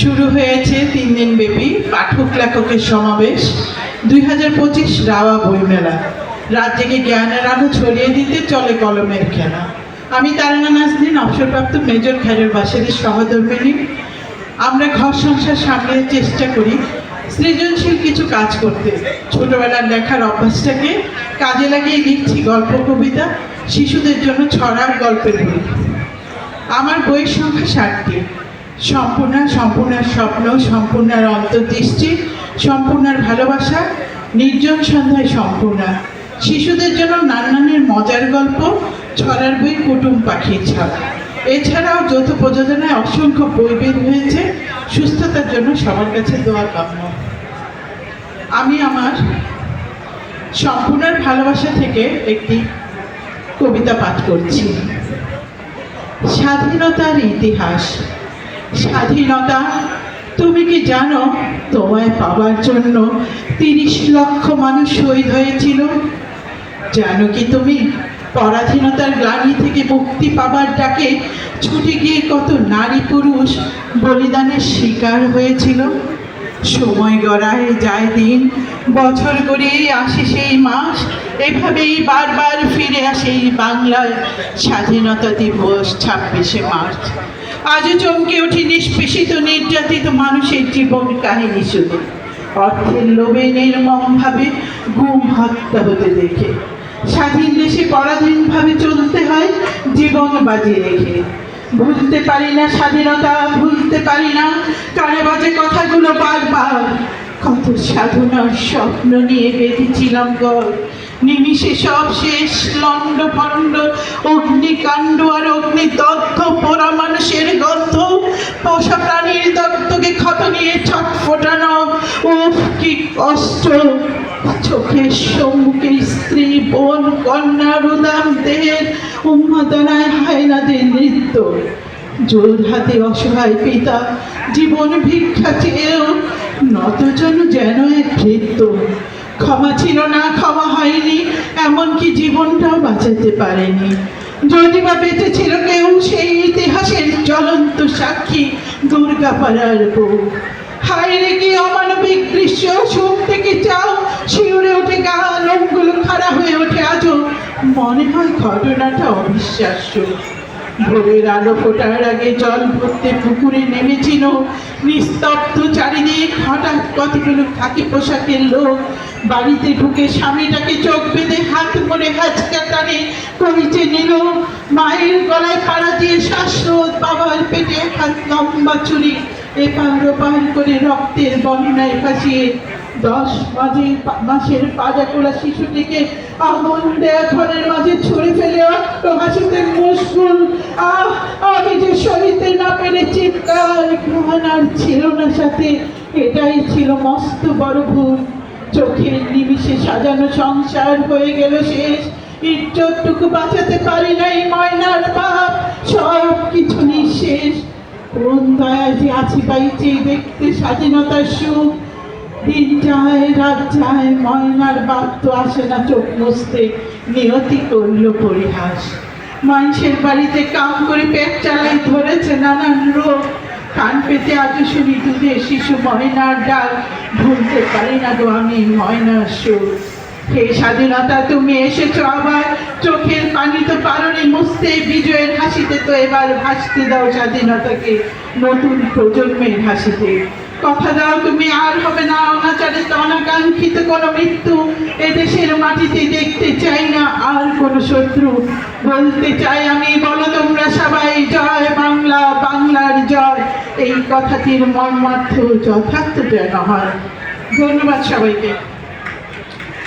শুরু হয়েছে তিন দিন ব্যাপী পাঠক লেখকের সমাবেশ। দুই হাজার পঁচিশ রাওয়া বইমেলা। জেগে জ্ঞানের আলো ছড়িয়ে দিতে চলে কলমের খেলা। আমি তারানা নাজদিন অবসরপ্রাপ্ত মেজর খায়রুল বাসারের সহধর্মিনী আমরা ঘর সংসার সামলাতে চেষ্টা করি, সৃজনশীল কিছু কাজ করতে। ছোটবেলার লেখার অভ্যাসটাকে কাজে লাগিয়ে লিখছি গল্প, কবিতা, শিশুদের জন্য ছড়ার গল্পের বই। আমার বইয়ের সংখ্যা ষাটটি। সম্পূর্ণ সম্পূর্ণার স্বপ্ন সম্পূর্ণার অন্তর্দৃষ্টি সম্পূর্ণার ভালোবাসা, নির্জন সন্ধ্যায় সম্পূর্ণা। শিশুদের জন্য নানানের মজার গল্প, ছড়ার বই, কুটুম পাখির ছড়া। এছাড়াও যৌথ প্রযোজনায় অসংখ্য বই বের হয়েছে। সুস্থতার জন্য সবার কাছে দোয়া কাম্য। আমি আমার সম্পূর্ণার ভালোবাসা থেকে একটি কবিতা পাঠ করছি। স্বাধীনতার ইতিহাস। স্বাধীনতা। তুমি কি জানো, তোমায় পাবার জন্য তিরিশ লক্ষ মানুষ শহীদ হয়েছিল। জানো কি তুমি, পরাধীনতার গ্লানি থেকে মুক্তি পাবার ডাকে ছুটে গিয়ে কত নারী পুরুষ বলিদানের শিকার হয়েছিল। সময় গড়ায় যায় দিন, বছর গড়িয়ে আসে সেই মাস। এভাবেই বারবার ফিরে আসে এই বাংলার স্বাধীনতা দিবস ছাব্বিশে মার্চ। আজও চমকে উঠি নিষ্পেষিত, নির্যাতিত মানুষের জীবন কাহিনী শুনে। অর্থের লোভে নির্মমভাবে গুম হত্যা হতে দেখে। স্বাধীন দেশে পরাধীনভাবে চলতে হয়, জীবন বাজিয়ে রেখে। ভুলতে পারি না স্বাধীনতা, ভুলতে পারি না কানে বাজে কথাগুলো বারবার। কত সাধনার স্বপ্ন নিয়ে বেঁধেছিলাম গড় নিমিষে সব শেষ, লন্ড ভণ্ড অগ্নিকাণ্ড আর অগ্নিদগ্ধ পোষা প্রাণীর দগ্ধকে ক্ষত নিয়ে ছট ফোটানো। উফ, কি কষ্ট। চোখের সম্মুখে স্ত্রী, বোন, কন্যা রুদাম দেহের উন্মাদনায় হায়নাদের নৃত্য। জোর হাতে অসহায় পিতা, জীবন ভিক্ষা চেয়েও নতজন যেন এক ভৃত্য। ক্ষমা ছিল না, ক্ষমা হয়নি, এমনকি জীবনটাও বাঁচাতে পারেনি। যদি বা বেঁচে ছিল কেউ, সেই ইতিহাসের জ্বলন্ত সাক্ষী দুর্গাপাড়ার বউ। হায় রে কি অমানবিক দৃশ্য সুখ থেকে চাও? শিউরে ওঠে গা লোকগুলো খাড়া হয়ে ওঠে আজও। মনে হয় ঘটনাটা অবিশ্বাস্য। ভোরের আলো ফোটার আগে জল ভরতে পুকুরে নেমেছিল। নিস্তব্ধ চারিদিক, হঠাৎ কতগুলো খাকি পোশাকের লোক। বাড়িতে ঢুকে স্বামীটাকে চোখ বেঁধে হাত করে হাজকা টানে করিচে নিল মায়ের গলায় পাড়া দিয়ে শ্বাসরোধ বাবার পেটে হাত লম্বা চুরি এপার ওপার করে রক্তের বন্যায় ভাসিয়ে দশ মাঝে মাসের পাজা তোলা শিশুটিকে আগুন দেয়া ঘরের মাঝে ছুঁড়ে ফেলে অট্ট হাসিতে মুশকুল আমি যে সরিতে না পেরে চিৎকার ঘুমানার ছিল না সাথে, এটাই ছিল মস্ত বড় ভুল। চোখের নিমিষে সাজানো সংসার হয়ে গেল শেষ। ইজ্জতটুকু বাঁচাতে পারি নাই ময়নার বাপ সব কিছু নিঃশেষ। কোন দয়া যে আছি পাইছি দেখতে স্বাধীনতার সুখ। দিন যায়, রাত যায়, ময়নার বাপ তো আসে না চোখ মুছতে। নিয়তি করল পরিহাস। মানুষের বাড়িতে কাম করে পেট চালাই ধরেছে নানান রোগ। কান পেতে আজও শুনি দুধের শিশু ময়নার ডাক ভুলতে পারি না গো আমি ময়নার সুর। হে স্বাধীনতা, তুমি এসেছ আবার। চোখের পানি তো পারনি মুছতে বিজয়ের হাসিতে তো এবার ভাসতে দাও স্বাধীনতাকে নতুন প্রজন্মের হাসিতে। কথা দাও, তুমি আর হবে না অনাচারিত অনাকাঙ্ক্ষিত কোনো মৃত্যু। এদেশের মাটিতে দেখতে চাই না আর কোনো শত্রু। বলতে চাই আমি, বলো তোমরা সবাই, জয় বাংলা, বাংলার জয়। এই কথাটির মর্মার্থ যথার্থ যেন হয়। ধন্যবাদ সবাইকে।